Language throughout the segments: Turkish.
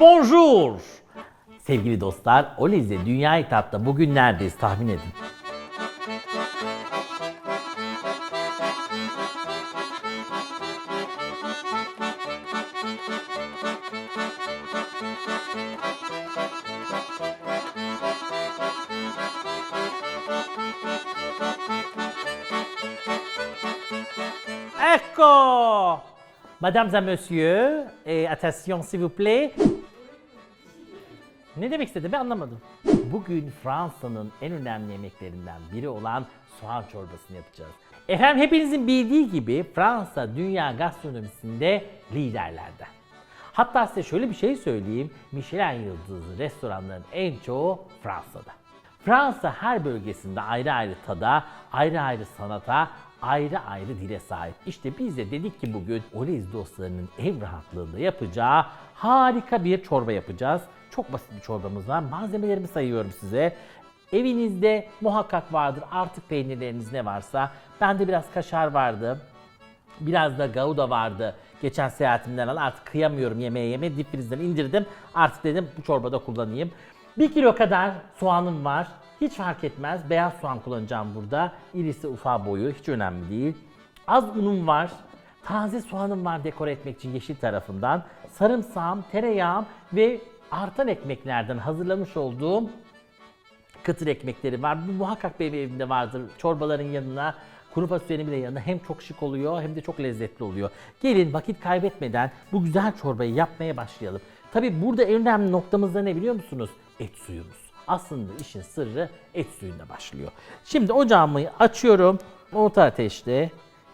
Bonjour! Sevgili dostlar, Oliz'de Dünya Etap'ta bugün neredeyiz tahmin edin. Ecco! Mesdames et messieurs, et attention s'il vous plaît. Ne demek istedi ben anlamadım. Bugün Fransa'nın en önemli yemeklerinden biri olan soğan çorbasını yapacağız. Efendim hepinizin bildiği gibi Fransa dünya gastronomisinde liderlerde. Hatta size şöyle bir şey söyleyeyim. Michelin yıldızlı restoranların en çoğu Fransa'da. Fransa her bölgesinde ayrı ayrı tada, ayrı ayrı sanata, ayrı ayrı dile sahip. İşte biz de dedik ki bugün Oliz dostlarının ev rahatlığında yapacağı harika bir çorba yapacağız. Çok basit bir çorbamız var. Malzemelerimi sayıyorum size. Evinizde muhakkak vardır artık peynirleriniz ne varsa. Bende biraz kaşar vardı. Biraz da gouda vardı. Geçen seyahatimden al artık kıyamıyorum yemeğe yeme. Dip frizden indirdim. Artık dedim bu çorbada kullanayım. 1 kilo kadar soğanım var. Hiç fark etmez. Beyaz soğan kullanacağım burada. İrisi ufa boyu hiç önemli değil. Az unum var. Taze soğanım var dekore etmek için yeşil tarafından. Sarımsağım, tereyağım ve artan ekmeklerden hazırlamış olduğum kıtır ekmekleri var. Bu muhakkak benim evimde vardır. Çorbaların yanına, kuru fasulyenin bile yanına hem çok şık oluyor hem de çok lezzetli oluyor. Gelin vakit kaybetmeden bu güzel çorbayı yapmaya başlayalım. Tabi burada en önemli noktamız da ne biliyor musunuz? Et suyumuz. Aslında işin sırrı et suyunda başlıyor. Şimdi ocağımı açıyorum. Orta ateşte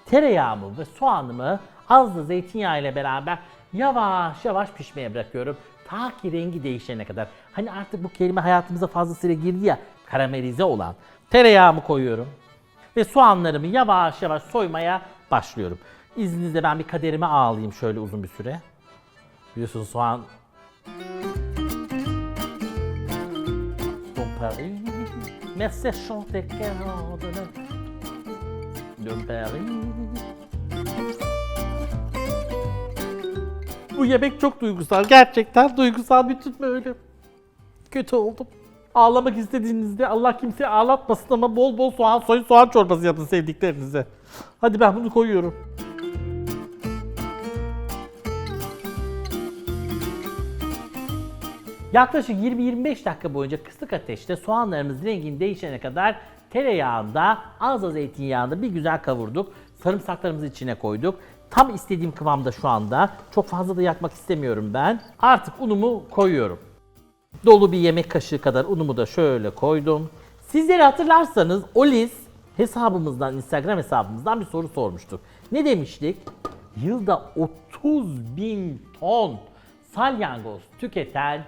tereyağımı ve soğanımı az da zeytinyağı ile beraber yavaş yavaş pişmeye bırakıyorum. Ta ki rengi değişene kadar. Hani artık bu kelime hayatımıza fazlasıyla girdi ya karamelize olan. Tereyağımı koyuyorum. Ve soğanlarımı yavaş yavaş soymaya başlıyorum. İzninizle ben bir kaderime ağlayayım şöyle uzun bir süre. Biliyorsunuz soğan... Don Paris, merci chanter de Paris. Bu yemek çok duygusal. Gerçekten duygusal bir tut böyle. Kötü oldum. Ağlamak istediğinizde Allah kimseyi ağlatmasın ama bol bol soğan soyun soğan çorbası yapın sevdiklerinize. Hadi ben bunu koyuyorum. Yaklaşık 20-25 dakika boyunca kısık ateşte soğanlarımız rengin değişene kadar tereyağında az az zeytinyağında bir güzel kavurduk. Sarımsaklarımızı içine koyduk. Tam istediğim kıvamda şu anda. Çok fazla da yakmak istemiyorum ben. Artık unumu koyuyorum. Dolu bir yemek kaşığı kadar unumu da şöyle koydum. Sizleri hatırlarsanız Oliz hesabımızdan, Instagram hesabımızdan bir soru sormuştuk. Ne demiştik? Yılda 30 bin ton salyangoz tüketen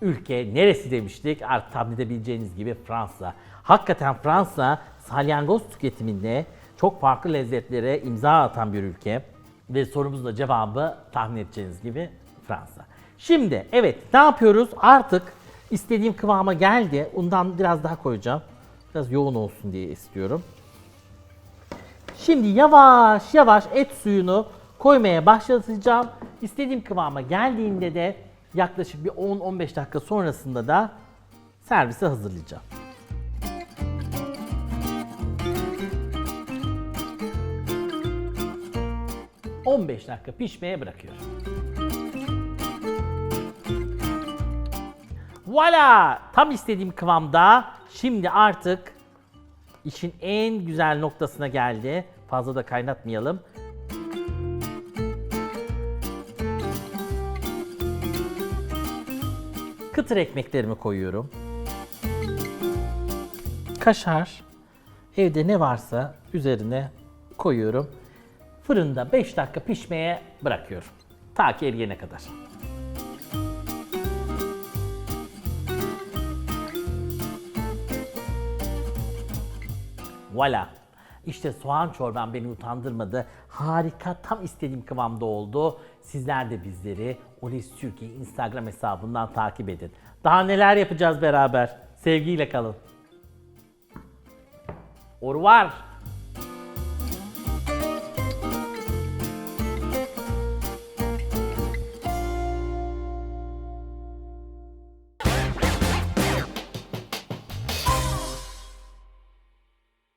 ülke neresi demiştik? Artık tahmin edebileceğiniz gibi Fransa. Hakikaten Fransa salyangoz tüketiminde çok farklı lezzetlere imza atan bir ülke. Ve sorumuzun da cevabı tahmin edeceğiniz gibi Fransa. Şimdi evet ne yapıyoruz? Artık istediğim kıvama geldi. Undan biraz daha koyacağım. Biraz yoğun olsun diye istiyorum. Şimdi yavaş yavaş et suyunu koymaya başlatacağım. İstediğim kıvama geldiğinde de yaklaşık bir 10-15 dakika sonrasında da servise hazırlayacağım. ...15 dakika pişmeye bırakıyorum. Voila! Tam istediğim kıvamda. Şimdi artık işin en güzel noktasına geldi. Fazla da kaynatmayalım. Kıtır ekmeklerimi koyuyorum. Kaşar. Evde ne varsa üzerine koyuyorum. Fırında 5 dakika pişmeye bırakıyorum. Ta ki eriyene kadar. Voila. İşte soğan çorbam beni utandırmadı. Harika, tam istediğim kıvamda oldu. Sizler de bizleri Olis Türkiye Instagram hesabından takip edin. Daha neler yapacağız beraber. Sevgiyle kalın. Revoir.